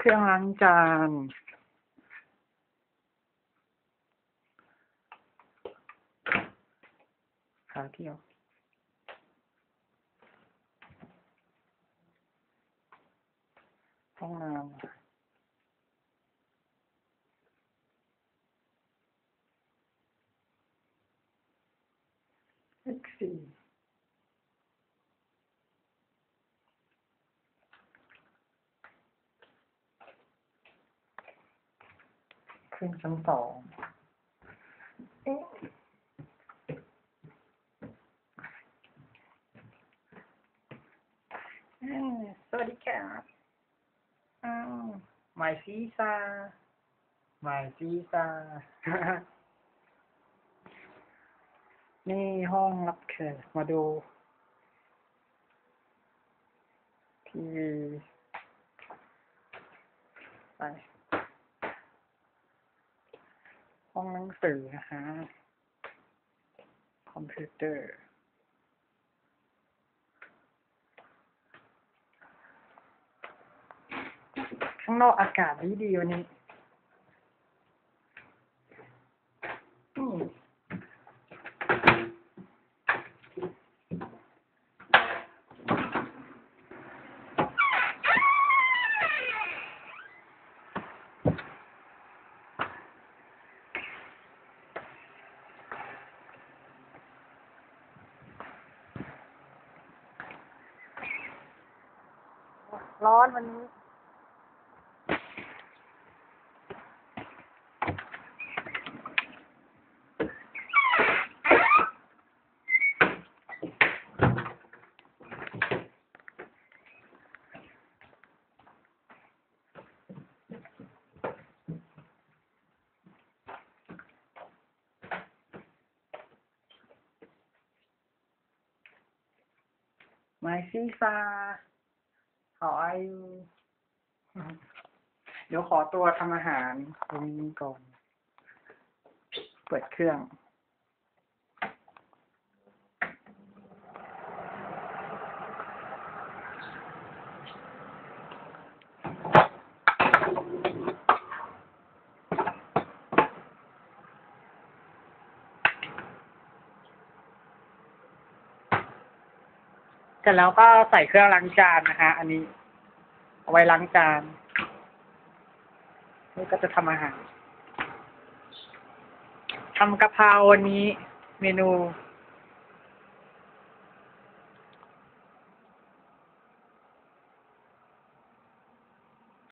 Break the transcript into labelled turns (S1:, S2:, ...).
S1: เครื่องล้างจาน ขาเที่ยวห้องน้ำเลขสี่ ขึ้นชั้นสองเอ๊ะอืมสวัสดีครับอ้าวหมายซีซาหมายซีซานี่ห้องรับแขกมาดู ทีวีไป ห้องหนังสือนะฮะคอมพิวเตอร์ ข้างนอกอากาศดีดีวันนี้อืม ร้อนวันนี้ ไม้ซีฟ้า ขอไอ้เดี๋ยวขอตัวทำอาหารตรงนี้ก่อน เปิดเครื่อง ร็จแล้วก็ใส่เครื่องล้างจานนะคะ อันนี้ เอาไว้ล้างจานนี่ก็จะทำอาหารทำกะเพราวันนี้เมนู